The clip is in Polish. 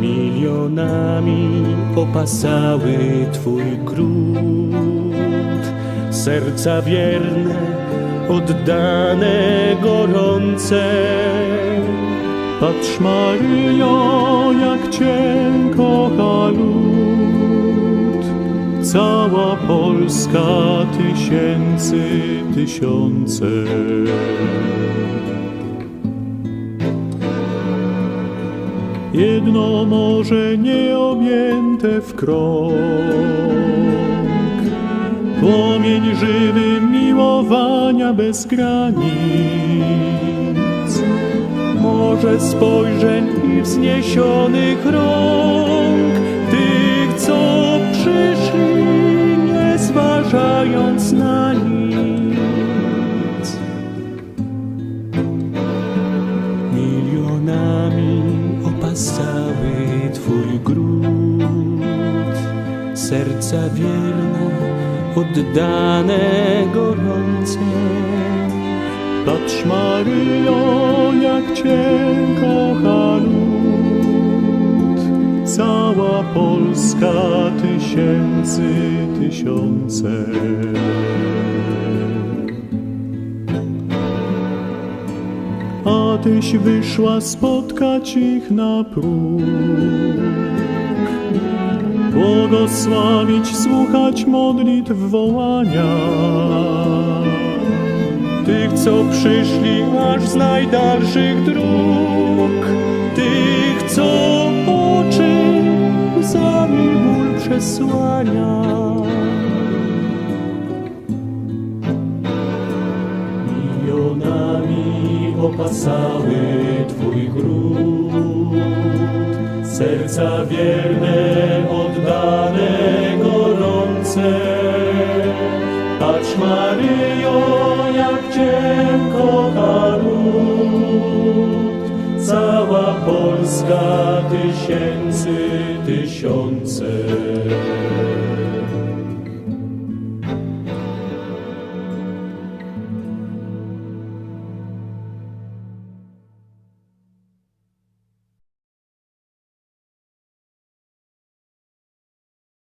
Milionami opasały Twój gród, serca wierne, oddane, gorące. Patrz Maryjo, jak Cię kocha lud. Cała Polska tysięcy, tysiące. Jedno morze nieobjęte w krąg, płomień żywy miłowania bez granic. Morze spojrzeń i wzniesionych rąk opasały Twój gród, serca wierne, oddane, gorące. Patrz Maryjo, jak Cię kocha lud. Cała Polska tysięcy, tysiące. Tyś wyszła spotkać ich na próg. Błogosławić, słuchać modlitw wołania tych, co przyszli aż z najdalszych dróg, tych, co oczy łzami ból przesłania. Opasały Twój gród, serca wierne, oddane, gorące. Patrz Maryjo, jak Cię kocha lud, cała Polska tysięcy, tysiące.